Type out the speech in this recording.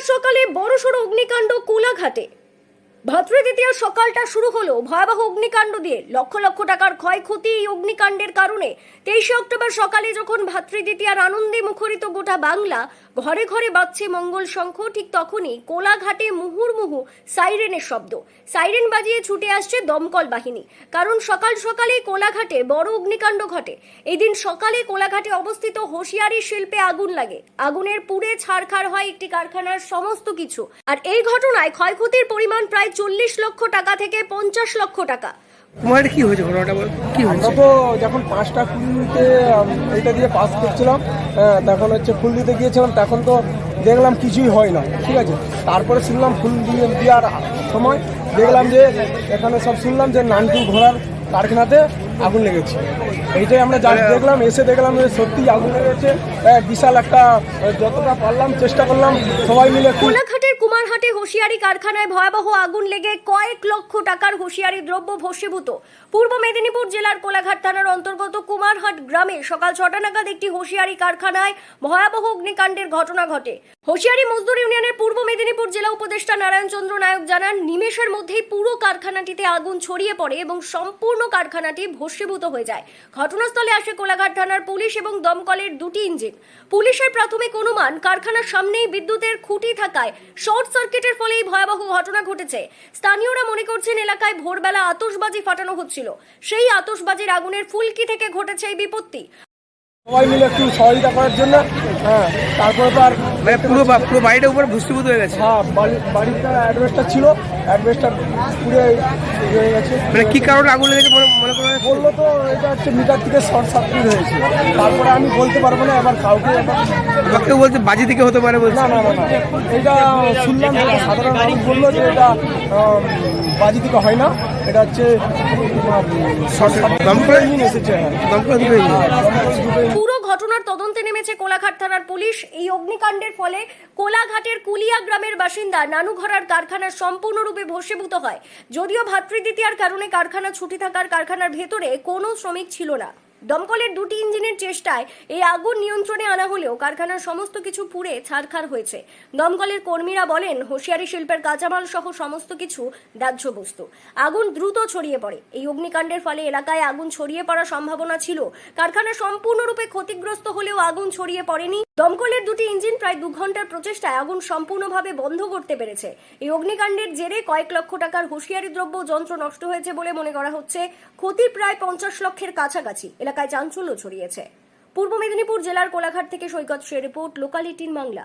বুধবার সকালে বড়সড় অগ্নিকাণ্ড কোলাঘাটে। ভাতৃদ্বিতীয় সকালটা শুরু হলো ভয়াবহ অগ্নিকাণ্ড দিয়ে। লক্ষ লক্ষ টাকার ক্ষয়ক্ষতি এই অগ্নিকাণ্ডের কারণে। তেইশে অক্টোবর সকালে যখন ভাতৃদ্বিতীয়ার আনন্দে মুখরিত গোটা বাংলা ঘরে ঘরে বাজছে মঙ্গল শঙ্খ, ঠিক তখনই কোলাঘাটে মুহুর্মুহু সাইরেনের শব্দ। সাইরেন বাজিয়ে ছুটে আসছে দমকল বাহিনী। কারণ সকাল সকালেই কোলাঘাটে বড় অগ্নিকাণ্ড ঘটে। এদিন সকালে কোলাঘাটে অবস্থিত হোশিয়ারি শিল্পে আগুন লাগে। আগুনের পুড়ে ছাড়খাড় হয় একটি কারখানার সমস্ত কিছু। আর এই ঘটনায় ক্ষয়ক্ষতির পরিমাণ প্রায় চল্লিশ লক্ষ টাকা থেকে পঞ্চাশ লক্ষ টাকা। তোমার কি হয়েছে ঘটনাটা? বল কি আমরা তো যখন পাঁচটা কুড়িতে এটা দিয়ে পাস করছিলাম হ্যাঁ, তখন হচ্ছে ফুল দিতে গিয়েছিলাম তখন তো দেখলাম কিছুই হয় না ঠিক আছে? তারপরে শুনলাম ফুল দিয়ে দেওয়ার সময় দেখলাম যে এখানে সব শুনলাম যে নানটু ঘোড়ার কারখানাতে আগুন লেগেছে। এইটাই আমরা যা দেখলাম, এসে দেখলাম যে সত্যি আগুন লেগেছে। বিশাল একটা যতটা পারলাম চেষ্টা করলাম, সবাই মিলে কোলাঘাটের কুমারহাটে হোশিয়ারি কারখানায় ভয়াবহ আগুন লেগে কয়েক লক্ষ টাকার হোশিয়ারি দ্রব্য ভস্মীভূত। পূর্ব মেদিনীপুর জেলার কোলাঘাট থানার কুমারহাট গ্রামে সকাল ছটা নাগাদ একটি হোশিয়ারি কারখানায় ভয়াবহ অগ্নিকাণ্ডের ঘটনা ঘটে। হোশিয়ারি মজদুর ইউনিয়নের পূর্ব মেদিনীপুর জেলা উপদেষ্টা নারায়ণ চন্দ্র নায়ক জানান, নিমেষের মধ্যেই পুরো কারখানাটিতে আগুন ছড়িয়ে পড়ে এবং সম্পূর্ণ কারখানাটি ভস্মীভূত হয়ে যায়। ঘটনাস্থলে আসে কোলাঘাট থানার পুলিশ এবং দমকলের দুটি ইঞ্জিন। পুলিশের প্রাথমিক অনুমান, কারখানার সামনেই বিদ্যুতের খুঁটি থাকায় শর্ট সার্কিটের ফলে এই ভয়াবহ ঘটনা ঘটেছে। স্থানীয়রা মনে করছেন, এলাকায় ভোরবেলা আতশবাজি ফাটানো হচ্ছিল। সেই আতশবাজির আগুনের ফুলকি থেকে ঘটেছে এই বিপত্তি। সবাই মিলে একটু সহযোগিতা করার জন্য হ্যাঁ তারপরে তো আর মানে পুরো পুরো বাড়িটা উপর ভূষ্মীভূত হয়ে গেছে? হ্যাঁ বাড়ি- বাড়িটা অ্যাড্রেসটা ছিল অ্যাড্রেসটা পুড়ে হয়ে গেছে। মানে কি কারণে আগুন লেগেছে মনে মনে করা বলল তো এটা হচ্ছে মিটার থেকে শর্ট সার্কিট হয়েছে। তারপরে আমি বলতে পারব না এবার কাউকে এবার কেউ বলছে বাজি থেকে হতে পারে বলছে? না না না এটা শুনলাম সাধারণ মানুষ বলল যে এটা বাজি থেকে হয় না। এটা হচ্ছে পুরো ঘটনার তদন্তে নেমেছে কোলাঘাট থানার পুলিশ। এই অগ্নিকাণ্ডের ফলে কোলাঘাটের কুলিয়া গ্রামের বাসিন্দা নানুঘরার কারখানা সম্পূর্ণরূপে ভসীভূত হয়। যদিও ভাতৃদ্বিতীয়ার কারণে কারখানা ছুটি থাকার কারখানার ভেতরে কোনো শ্রমিক ছিল না। দমকলের দুটি ইঞ্জিনের চেষ্টায় এই আগুন নিয়ন্ত্রণে আনা হলেও কারখানার সমস্ত কিছু পুড়ে ছারখার হয়েছে। দমকলের কর্মীরা বলেন, হোশিয়ারি শিল্পের কাঁচামাল সহ সমস্ত কিছু দাহ্য বস্তু। আগুন দ্রুত ছড়িয়ে পড়ে। এই অগ্নিকাণ্ডের ফলে এলাকায় আগুন ছড়িয়ে পড়ার সম্ভাবনা ছিল। কারখানা সম্পূর্ণরূপে ক্ষতিগ্রস্ত হলেও আগুন ছড়িয়ে পড়েনি। দমকলের দুটি ইঞ্জিন প্রায় দু ঘণ্টার প্রচেষ্টায় আগুন সম্পূর্ণভাবে বন্ধ করতে পেরেছে। এই অগ্নিকাণ্ডের জেরে কয়েক লক্ষ টাকার হুঁশিয়ারি দ্রব্য যন্ত্র নষ্ট হয়েছে বলে মনে করা হচ্ছে। ক্ষতি প্রায় পঞ্চাশ লক্ষের কাছাকাছি। এলাকায় চাঞ্চল্য ছড়িয়েছে। পূর্ব মেদিনীপুর জেলার কোলাঘাট থেকে সৈকত সে রিপোর্ট, লোকালিটিন বাংলা।